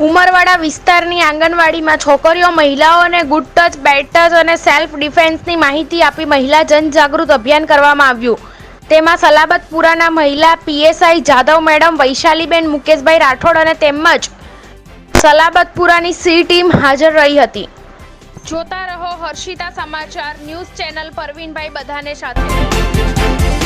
ઉમરવાડા વિસ્તારની આંગણવાડીમાં છોકરીઓ મહિલાઓને ગુડ ટચ બેડ ટચ અને સેલ્ફ ડિફેન્સની માહિતી આપી મહિલા જનજાગૃત અભિયાન કરવામાં આવ્યું. તેમાં સલાબતપુરાના મહિલા પીએસઆઈ જાદવ મેડમ, વૈશાલીબેન મુકેશભાઈ રાઠોડ અને તેમજ સલાબતપુરાની સી ટીમ હાજર રહી હતી. જોતા રહો હર્ષિતા સમાચાર, ન્યૂઝ ચેનલ પરવીનભાઈ બધાને સાથે.